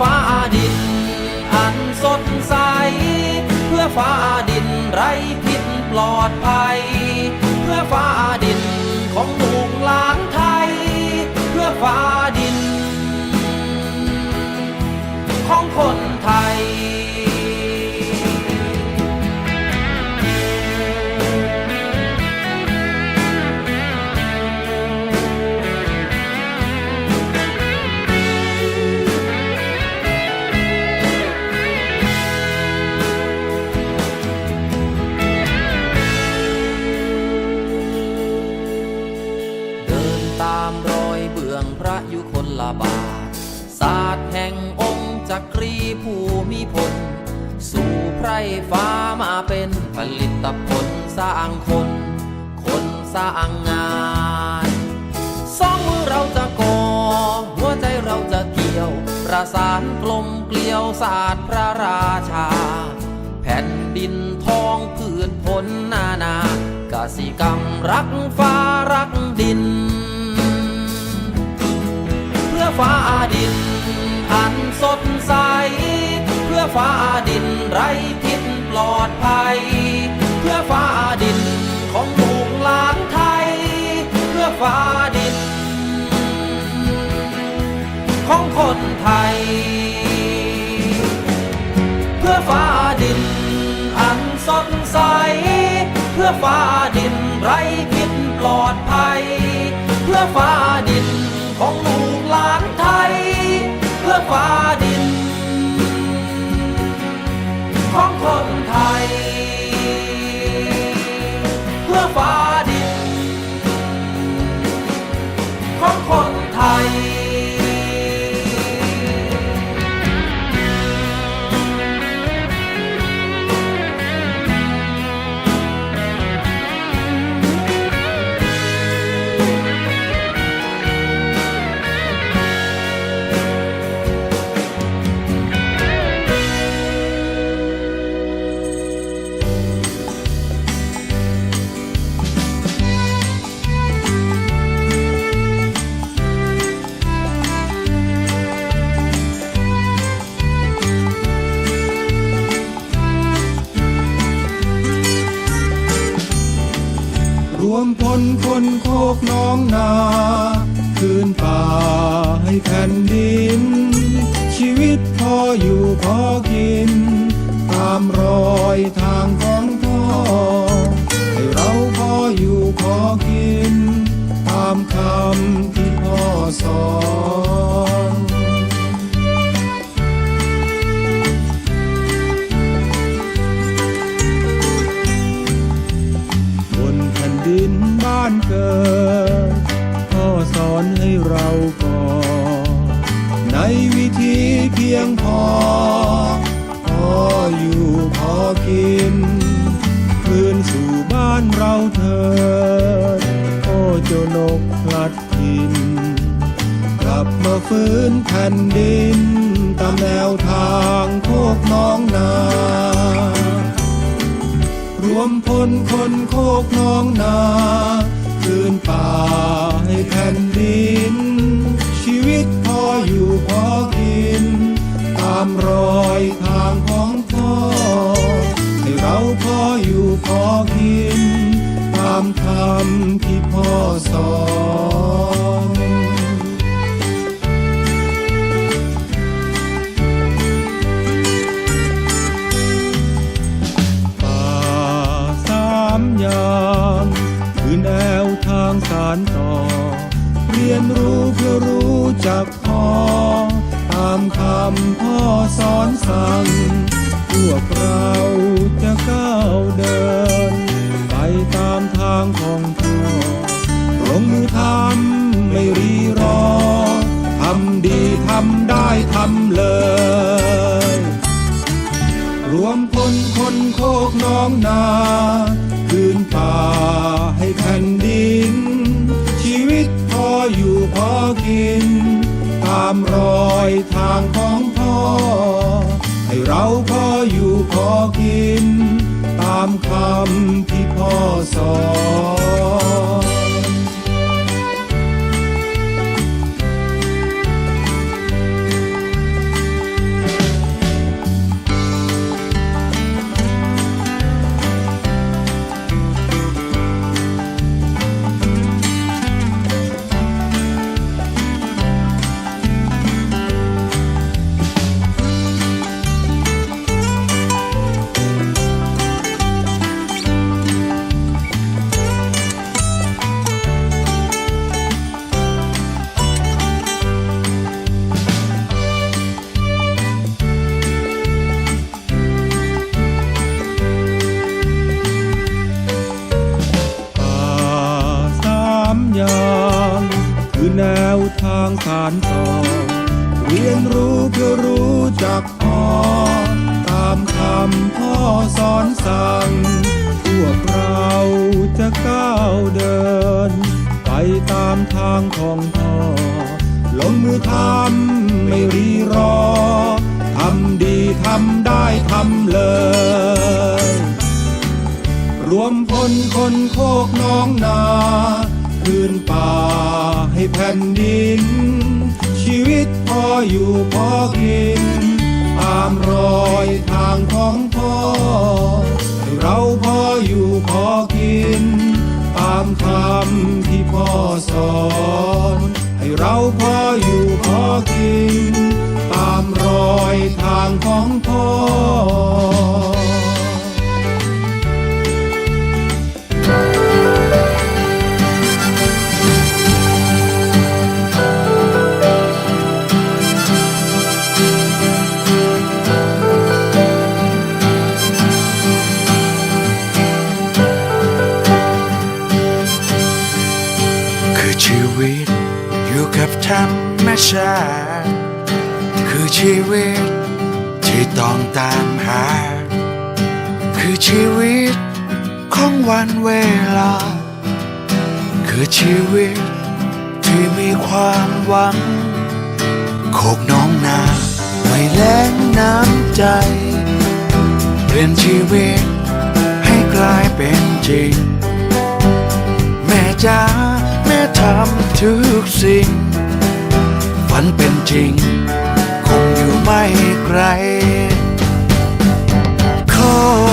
ฟ้าดิน อันสดใส เพื่อฟ้าดินไร้พิษปลอดภัย เพื่อฟ้าดินของลูกหลานไทย เพื่อฟ้า ไพรฟ้ามาเป็นผลิตผลสร้างคน คนสร้างงานสองมือเราจะก่อหัวใจเราจะเกี่ยว ประสานกลมเกลียวศาสตร์พระราชา แผ่นดินทองพืชผลนานากสิกรรมรักฟ้ารักดิน เพื่อฟ้าดิน อันสดใส ฟ้าดินไร้พิษปลอดภัย เพื่อฟ้าดินของลูกหลานไทย เพื่อฟ้าดิน ของคนไทย เพื่อฟ้าดินอันสดใส เพื่อฟ้าดิน ข รวมพลคนโคกน้องนา คืนป่าให้แผ่นดิน ชีวิตพออยู่พอกิน ตามรอยทางของพ่อ ให้เราพออยู่พอกิน ตามคำที่พ่อสอน กิน คืนสู่บ้านเราเถิดโอ้เจ้านกพลัดถิ่นกลับมาฟื้นแผ่นดิน ตามแนวทางโคกน้องนา รวมพลคนโคกน้องนา คืนป่าให้แผ่นดิน ชีวิตพออยู่พอกิน ตามรอยทางของพ่อ เราพออยู่พอกิน ตามคำที่พ่อสอนป่าสามยางคือแนวทางสารต่อ เรียนรู้เพื่อรู้จักพอ ตามคำพ่อสอนสั่ง พวกเราจะก้าวเดิน ไปตามทางของพ่อลงมือทำไม่รีรอ ทำดีทำได้ทำเลย รวมพลคนโคกน้องนาคืนป่าให้แผ่นดิน ชีวิตพออยู่พอกิน ตามรอยทางของพ่อ เราพออยู่พอกิน ตามคำที่พ่อสอนางสารต่อ เรียนรู้เพื่อรู้จักพอ ตามคำพ่อสอนสั่ง พวกเราจะก้าวเดิน ไปตามทางของพ่อ ลงมือทำไม่รีรอ ทำดีทำได้ทำเลย รวมพลคนโคกน้องนา คืนป่าให้แผ่นดิน ชีวิตพออยู่พอกิน ตามรอยทางของพ่อให้เราพออยู่พอกิน ตามคำที่พ่อสอน ให้เราพออยู่พอกิน ตามรอยทางของพ่อ คือชีวิตที่ต้องตามหา คือชีวิตของวันเวลา คือชีวิตที่มีความหวัง โคกน้องนาไม่แล้งน้ำใจ เปลี่ยนชีวิตให้กลายเป็นจริง แม่จ๋าแม่ทำทุกสิ่ง ฝันเป็นจริง คงอยู่ไม่ไกลขอ